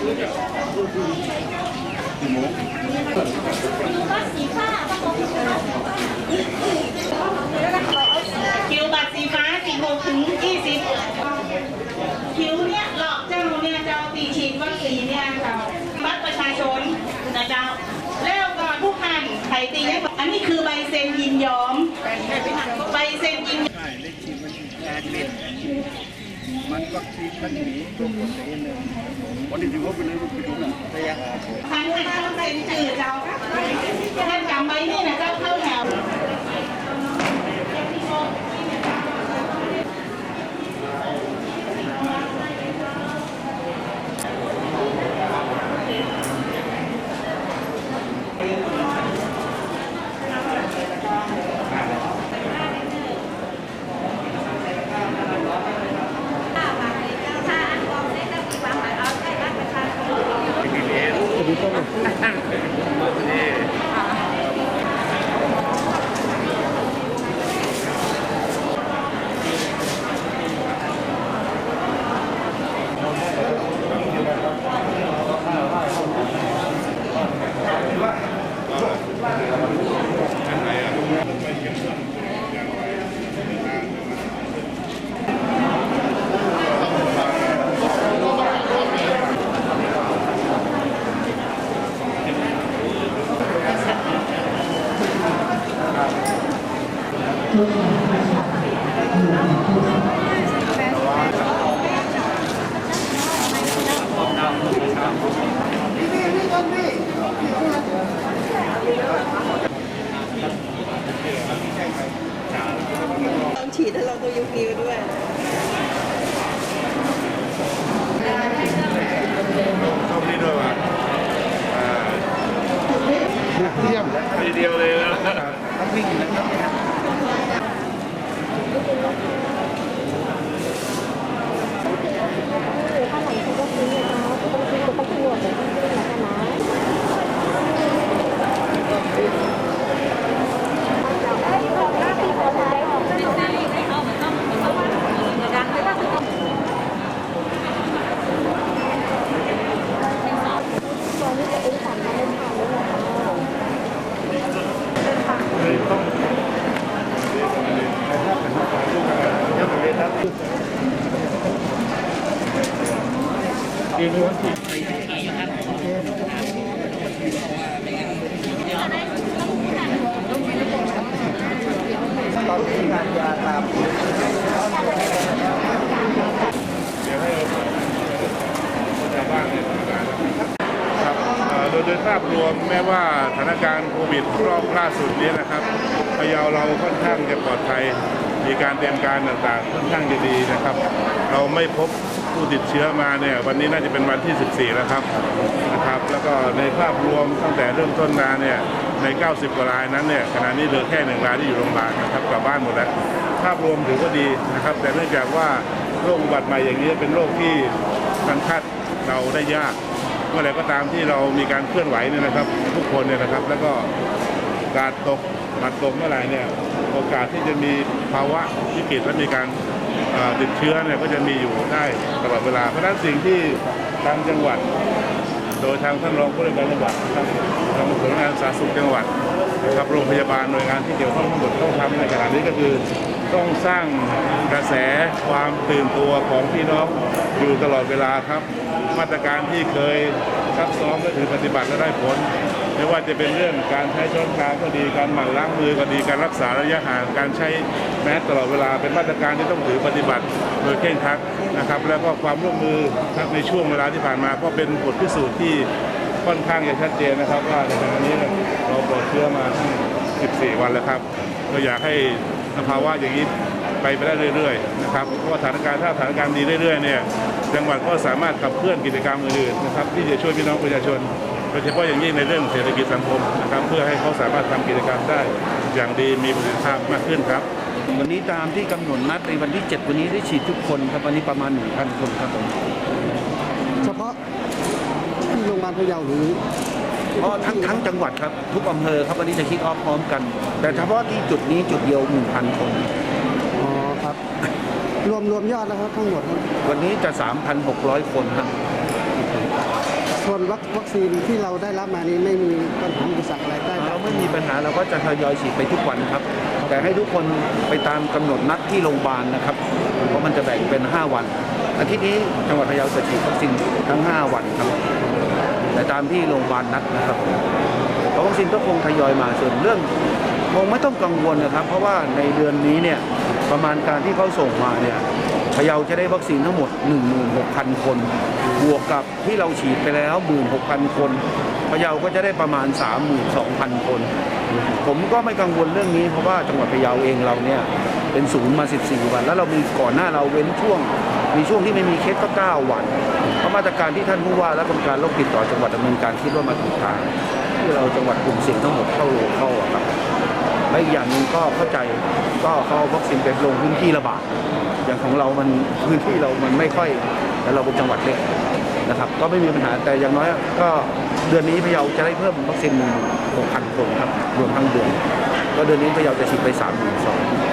คิวบัตรสีฟ้า16ถึง20คิวเนี่ยหลอกเจ้าเนี่ยเจ้าตีฉีดวัคซีนเนี่ยเจ้าบัตรประชาชนนะเจ้าแล้วก่อนทุกท่านใครตีให้อันนี้คือใบเซ็นยินยอมใบเซ็นยินใช่เลขที่มันแปดเมันวัคซีนมันหนีตัวคนเองเลยวันนี้ถือว่าเปเลยไปดูนะระยะท่านท่านเซ็นชื่อเจ้าท่า ฉีดให้เราตัวยุกิวด้วยชอบนี่ด้วยว่ะอ่าเยี่ยมทีเดียวเลยนะต้องวิ่งนะครับ ถ้าหลังเขาก็ซื้อ ตอนนี้งานยาตามเดี๋ยวให้ชาวบ้านเนี่ยทำงานครับโดยโดยภาพรวมแม้ว่าสถานการณ์โควิดรอบล่าสุดนี้นะครับพะเยาเราค่อนข้างจะปลอดภัยมีการเตรียมการต่างๆ ค่อนข้างจะดีนะครับ เราไม่พบ ผู้ติดเชื้อมาเนี่ยวันนี้น่าจะเป็นวันที่ 14 แล้วครับนะครับแล้วก็ในภาพรวมตั้งแต่เริ่มต้นมาเนี่ยใน 90 กว่ารายนั้นเนี่ยขณะนี้เหลือแค่หนึ่งรายที่อยู่โรงพยาบาลนะครับกลับบ้านหมดแล้วภาพรวมถือว่าดีนะครับ แต่เนื่องจากว่าโรคอุบัติใหม่อย่างนี้เป็นโรคที่มันคาดเราได้ยากเมื่อไรก็ตามที่เรามีการเคลื่อนไหวเนี่ยนะครับ ทุกคนเนี่ยนะครับ แล้วก็การตก มัดตกเมื่อไหร่เนี่ยโอกาสที่จะมีภาวะวิกฤตและมีการติดเชื้อเนี่ยก็จะมีอยู่ได้ตลอดเวลา เพราะฉะนั้นสิ่งที่ทางจังหวัด โดยทางท่านรองผู้ว่าการจังหวัดทางทางสำนักงานสาธารณสุขจังหวัดนะครับโรงพยาบาลหน่วยงานที่เกี่ยวข้องทั้งหมดต้องทำในขณะนี้ก็คือ ต้องสร้างกระแสความตื่นตัวของพี่น้องอยู่ตลอดเวลาครับ มาตรการที่เคยซักซ้อมก็ถือปฏิบัติและได้ผล ไม่ว่าจะเป็นเรื่องการใช้ช้อนกลางก็ดีการหมั่นล้างมือก็ดีการรักษาระยะห่างการใช้แมสตลอดเวลาเป็นมาตรการที่ต้องถือปฏิบัติโดยเคร่งครัดนะครับ แล้วก็ความร่วมมือในช่วงเวลาที่ผ่านมาก็เป็นบทพิสูจน์ที่ค่อนข้างจะชัดเจนนะครับว่าในขณะนี้เนี่ยเราปลอดเชื้อมาทั้ง14 วันแล้วครับ ก็อยากให้ สภาวะอย่างนี้ไปไปได้เรื่อยๆนะครับเพราะว่าสถานการณ์ถ้าสถานการณ์ดีเรื่อยๆเนี่ยจังหวัดก็สามารถขับเคลื่อนกิจกรรมอื่นๆนะครับที่จะช่วยพี่น้องประชาชนโดยเฉพาะอย่างยิ่งในเรื่องเศรษฐกิจสังคมนะครับเพื่อให้เขาสามารถทำกิจกรรมได้ อย่างดีมีประสิทธิภาพมากขึ้นครับวันนี้ตามที่กำหนดนัดในวันที่ 7 วันนี้ได้ฉีดทุกคนครับวันนี้ประมาณ1,000คนครับผมเฉพาะที่โรงพยาบาลพะเยาหรือ เพราะทั้งทั้งจังหวัดครับ ทุกอำเภอครับวันนี้จะคิกออฟพร้อมกัน แต่เฉพาะที่จุดนี้จุดเดียว 1,000 คน อ๋อครับ รวมรวมยอดแล้วครับทั้งหมดครับวันนี้จะ 3,600 คนครับ ส่วนวัควัคซีนที่เราได้รับมานี้ไม่มีปัญหาอุปสรรคอะไรได้เราไม่มีปัญหาเราก็จะทยอยฉีดไปทุกวันครับ แต่ให้ทุกคนไปตามกำหนดนัดที่โรงพยาบาลนะครับ เพราะมันจะแบ่งเป็น 5 วัน อาทิตย์นี้จังหวัดพะเยาจะฉีดวัคซีนทั้ง 5 วันครับแต่ตามที่โรงพยาบาลนัดนะครับเพราะวัคซีนก็คงทยอยมาส่วนเรื่องคงไม่ต้องกังวลนะครับ เพราะว่าในเดือนนี้เนี่ยประมาณการที่เขาส่งมาเนี่ยพะเยาจะได้วัคซีนทั้งหมด 16,000 คน บวกกับที่เราฉีดไปแล้ว 16,000 คนพะเยาก็จะได้ประมาณ 32,000 คน ผมก็ไม่กังวลเรื่องนี้เพราะว่าจังหวัดพะเยาเองเราเนี่ยเป็นศูนย์มา 14 วัน แล้วเรามีก่อนหน้าเราเว้นช่วง มีช่วงที่ไม่มีเคสก็ 9 วัน มาตรการที่ท่านผู้ว่าและกรรมการโรคติดต่อจังหวัดดำเนินการคิดว่ามาถูกทางที่เราจังหวัดกลุ่มเสี่ยงทั้งหมดเข้าเข้าครับและอีกอย่างหนึ่งก็เข้าใจก็เขาเอาวัคซีนไปลงพื้นที่ระบาดอย่างของเรามันพื้นที่เรามันไม่ค่อยแต่เราเป็นจังหวัดเล็กนะครับ ก็ไม่มีปัญหาแต่อย่างน้อยก็เดือนนี้พะเยาจะได้เพิ่มวัคซีน6,000คนครับรวมทั้งเดือน ก็เดือนนี้พะเยาจะฉีดไป3 2 0 0 0